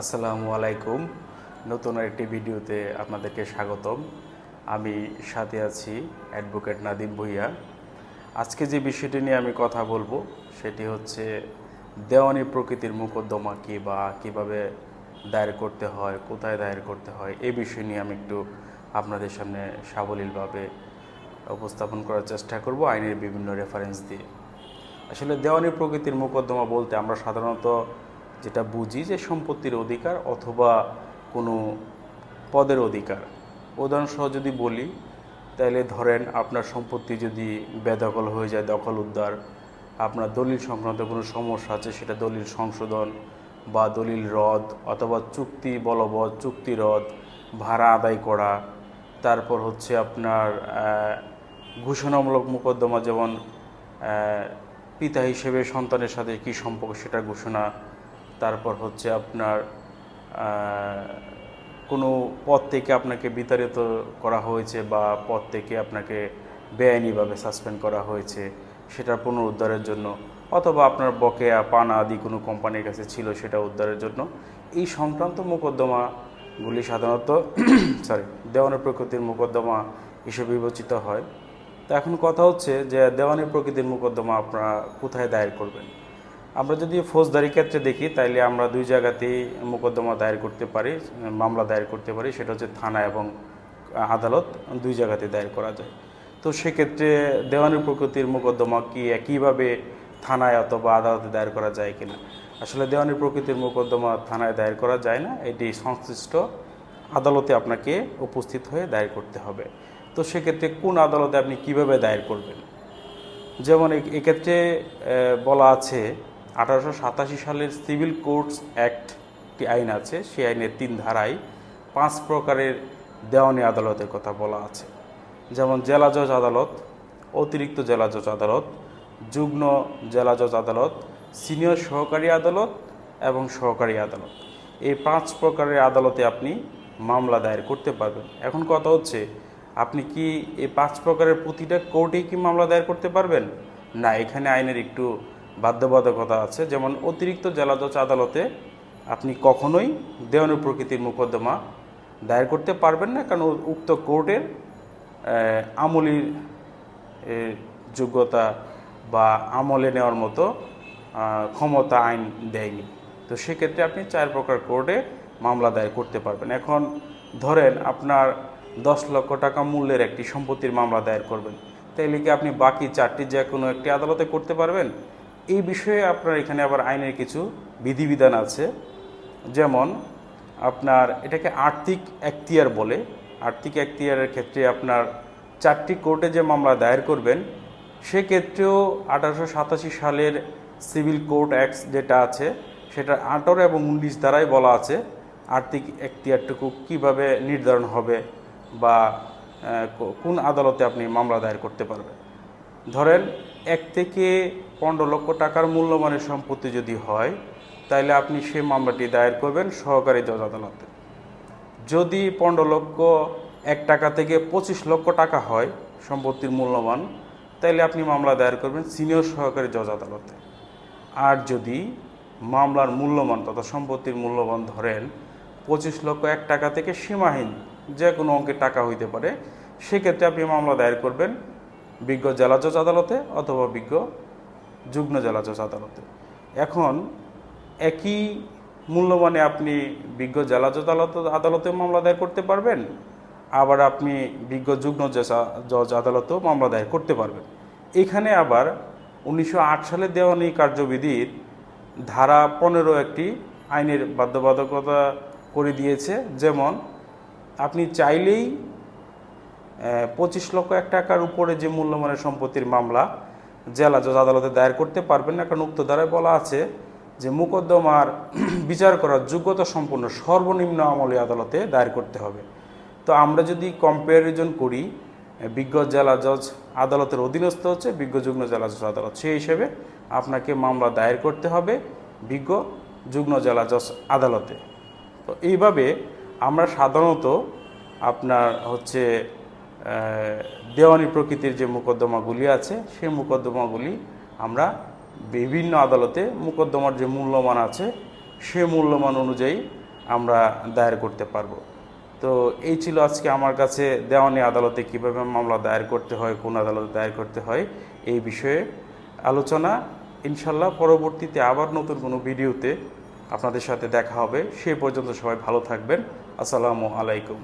আসসালামু আলাইকুম। নতুন একটি ভিডিওতে আপনাদেরকে স্বাগতম। আমি সাথে আছি অ্যাডভোকেট নাদিম ভুইয়া। আজকে যে বিষয়টি নিয়ে আমি কথা বলব, সেটি হচ্ছে দেওয়ানি প্রকৃতির মোকদ্দমা কী বা কীভাবে দায়ের করতে হয়, কোথায় দায়ের করতে হয় এই বিষয় নিয়ে আমি একটু আপনাদের সামনে সাবলীলভাবে উপস্থাপন করার চেষ্টা করব আইনের বিভিন্ন রেফারেন্স দিয়ে। আসলে দেওয়ানি প্রকৃতির মোকদ্দমা বলতে আমরা সাধারণত যেটা বুঝি যে সম্পত্তির অধিকার অথবা কোনো পদের অধিকার। উদাহরণসহ যদি বলি তাহলে ধরেন আপনার সম্পত্তি যদি বেদখল হয়ে যায়, দখল উদ্ধার, আপনার দলিল সংক্রান্ত কোনো সমস্যা আছে, সেটা দলিল সংশোধন বা দলিল রদ অথবা চুক্তি বলবৎ, চুক্তি রদ, ভাড়া আদায় করা, তারপর হচ্ছে আপনার ঘোষণামূলক মোকদ্দমা যেমন পিতা হিসেবে সন্তানের সাথে কী সম্পর্ক সেটা ঘোষণা তারপর হচ্ছে আপনার কোনো পদ থেকে আপনাকে বিতাড়িত করা হয়েছে বা পদ থেকে আপনাকে বেআইনিভাবে সাসপেন্ড করা হয়েছে সেটার পুনরুদ্ধারের জন্য, অথবা আপনার বকেয়া, পানা আদি কোনো কোম্পানির কাছে ছিল সেটা উদ্ধারের জন্য, এই সংক্রান্ত মোকদ্দমাগুলি সাধারণত সরি দেওয়ানের প্রকৃতির মোকদ্দমা হিসেবে বিবেচিত হয়। তো এখন কথা হচ্ছে যে দেওয়ানি প্রকৃতির মোকদ্দমা আপনারা কোথায় দায়ের করবেন? আমরা যদি ফৌজদারি ক্ষেত্রে দেখি, তাইলে আমরা দুই জায়গাতেই মোকদ্দমা দায়ের করতে পারি, মামলা দায়ের করতে পারি, সেটা হচ্ছে থানা এবং আদালত দুই জায়গাতে দায়ের করা যায়। তো সেক্ষেত্রে দেওয়ানি প্রকৃতির মোকদ্দমা কি একইভাবে থানায় অথবা আদালতে দায়ের করা যায় কিনা? আসলে দেওয়ানি প্রকৃতির মোকদ্দমা থানায় দায়ের করা যায় না, এটি সংশ্লিষ্ট আদালতে আপনাকে উপস্থিত হয়ে দায়ের করতে হবে। তো সেক্ষেত্রে কোন আদালতে আপনি কীভাবে দায়ের করবেন? যেমন এক্ষেত্রে বলা আছে আঠারোশো সাতাশি সালের সিভিল কোর্টস অ্যাক্ট একটি আইন আছে, সেই আইনের তিন ধারায় পাঁচ প্রকারের দেওয়ানি আদালতের কথা বলা আছে। যেমন জেলা জজ আদালত, অতিরিক্ত জেলা জজ আদালত, যুগ্ম জেলা জজ আদালত, সিনিয়র সহকারী আদালত এবং সহকারী আদালত। এই পাঁচ প্রকারের আদালতে আপনি মামলা দায়ের করতে পারবেন। এখন কথা হচ্ছে, আপনি কি এই পাঁচ প্রকারের প্রতিটা কোর্টেই কি মামলা দায়ের করতে পারবেন? না, এখানে আইনের একটু বাধ্যবাধকতা আছে। যেমন অতিরিক্ত জেলা জজ আদালতে আপনি কখনোই দেওয়ানি প্রকৃতির মোকদ্দমা দায়ের করতে পারবেন না, কারণ উক্ত কোর্টের আমলির যোগ্যতা বা আমলে নেওয়ার মতো ক্ষমতা আইন দেয়নি। তো সেক্ষেত্রে আপনি চার প্রকার কোর্টে মামলা দায়ের করতে পারবেন। এখন ধরেন আপনার দশ লক্ষ টাকা মূল্যের একটি সম্পত্তির মামলা দায়ের করবেন। তাইলে কি আপনি বাকি চারটি যে কোনো একটি আদালতে করতে পারবেন? এই বিষয়ে আপনার এখানে আবার আইনের কিছু বিধিবিধান আছে। যেমন আপনার এটাকে আর্থিক এখতিয়ার বলে। আর্থিক এখতিয়ারের ক্ষেত্রে আপনার চারটি কোর্টে যে মামলা দায়ের করবেন, সেক্ষেত্রেও আঠারোশো সাতাশি সালের সিভিল কোর্ট অ্যাক্ট যেটা আছে সেটা আঠারো এবং উনিশ দ্বারাই বলা আছে আর্থিক এখতিয়ারটুকু কীভাবে নির্ধারণ হবে বা কোন আদালতে আপনি মামলা দায়ের করতে পারবেন। ধরেন এক থেকে পনেরো লক্ষ টাকার মূল্যমানের সম্পত্তি যদি হয় তাহলে আপনি সেই মামলাটি দায়ের করবেন সহকারী জজ আদালতে যদি পনেরো লক্ষ, এক টাকা থেকে পঁচিশ লক্ষ টাকা হয় সম্পত্তির মূল্যমান তাহলে আপনি মামলা দায়ের করবেন সিনিয়র সহকারী জজ আদালতে। আর যদি মামলার মূল্যমান তথা সম্পত্তির মূল্যমান ধরেন পঁচিশ লক্ষ, এক টাকা থেকে সীমাহীন যে কোনো অঙ্কের টাকা হইতে পারে, সেক্ষেত্রে আপনি মামলা দায়ের করবেন বিজ্ঞ জেলা জজ আদালতে অথবা বিজ্ঞ যুগ্ম জেলা জজ আদালতে। এখন একই মূল্যমানে আপনি বিজ্ঞ জেলা জজ আদালত আদালতে মামলা দায়ের করতে পারবেন, আবার আপনি বিজ্ঞ যুগ্ম জজ আদালতেও মামলা দায়ের করতে পারবেন। এখানে আবার উনিশশো আট সালে দেওয়ানি কার্যবিধির ধারা পনেরো একটি আইনের বাধ্যবাধকতা করে দিয়েছে। যেমন, আপনি চাইলেই পঁচিশ লক্ষ এক টাকার উপরে যে মূল্যমানের সম্পত্তির মামলা জেলা জজ আদালতে দায়ের করতে পারবেন না, কারণ উক্ত ধারায় বলা আছে যে মোকদ্দমার বিচার করার যোগ্যতা সম্পন্ন সর্বনিম্ন আমলে আদালতে দায়ের করতে হবে। তো আমরা যদি কম্প্যারিজন করি বিজ্ঞ জেলা জজ আদালতের অধীনস্থ হচ্ছে বিজ্ঞ যুগ্ম জেলা জজ আদালত। সেই হিসেবে আপনাকে মামলা দায়ের করতে হবে বিজ্ঞ যুগ্ম জেলা জজ আদালতে। তো এইভাবে আমরা সাধারণত আপনার হচ্ছে দেওয়ানি প্রকৃতির যে মোকদ্দমাগুলি আছে, সেই মোকদ্দমাগুলি আমরা বিভিন্ন আদালতে মোকদ্দমার যে মূল্যমান আছে, সে মূল্যমান অনুযায়ী আমরা দায়ের করতে পারব। তো এই ছিল আজকে আমার কাছে দেওয়ানি আদালতে কীভাবে মামলা দায়ের করতে হয়, কোন আদালতে দায়ের করতে হয়, এই বিষয়ে আলোচনা। ইনশাল্লাহ পরবর্তীতে আবার নতুন কোনো ভিডিওতে আপনাদের সাথে দেখা হবে। সে পর্যন্ত সবাই ভালো থাকবেন। আসসালামু আলাইকুম।